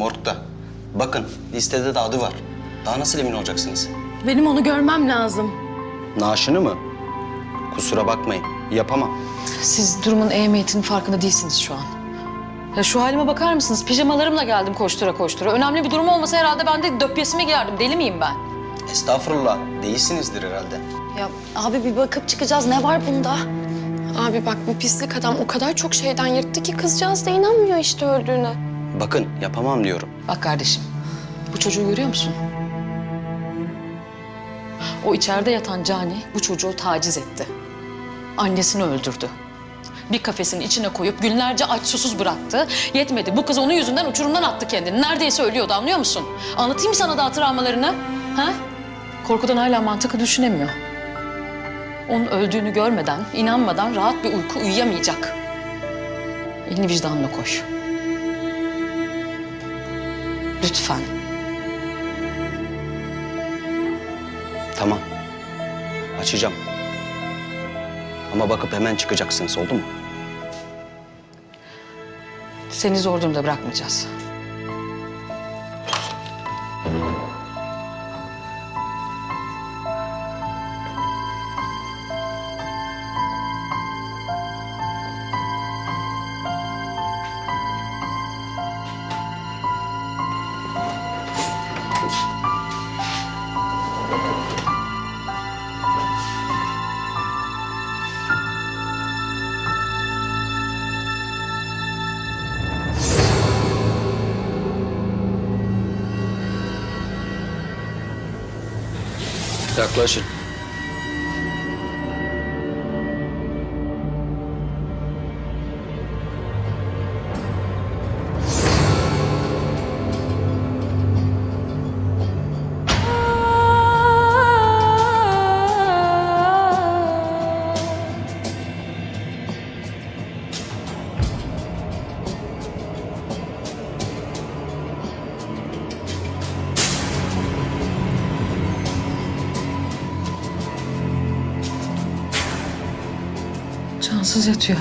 morgda. Bakın listede de adı var. Daha nasıl emin olacaksınız? Benim onu görmem lazım. Naaşını mı? Kusura bakmayın. Yapamam. Siz durumun ehemmiyetinin farkında değilsiniz şu an. Ya şu halime bakar mısınız? Pijamalarımla geldim koştura koştura. Önemli bir durum olmasa herhalde ben de döpyesimi giyerdim. Deli miyim ben? Estağfurullah. Değilsinizdir herhalde. Ya abi bir bakıp çıkacağız. Ne var bunda? Abi bak bu pislik adam o kadar çok şeyden yırttı ki kızcağız da inanmıyor işte öldüğüne. Bakın yapamam diyorum. Bak kardeşim, bu çocuğu görüyor musun? O içeride yatan Cani bu çocuğu taciz etti. Annesini öldürdü. Bir kafesin içine koyup günlerce aç susuz bıraktı. Yetmedi. Bu kız onun yüzünden uçurumdan attı kendini. Neredeyse ölüyordu anlıyor musun? Anlatayım sana daha travmalarını? Ha? Korkudan hala mantıklı düşünemiyor. Onun öldüğünü görmeden, inanmadan rahat bir uyku uyuyamayacak. Elini vicdanına koy. Lütfen. Tamam. Açacağım. Ama bakıp hemen çıkacaksınız oldu mu? Seni zor durumda bırakmayacağız. Without question. Cansız yatıyor.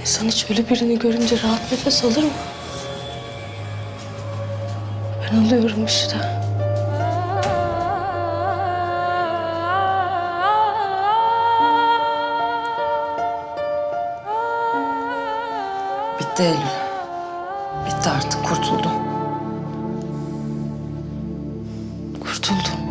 İnsan hiç öyle birini görünce rahat nefes alır mı? Ben alıyorum işte. Bitti Eylül. Bitti artık kurtuldum. Kurtuldum.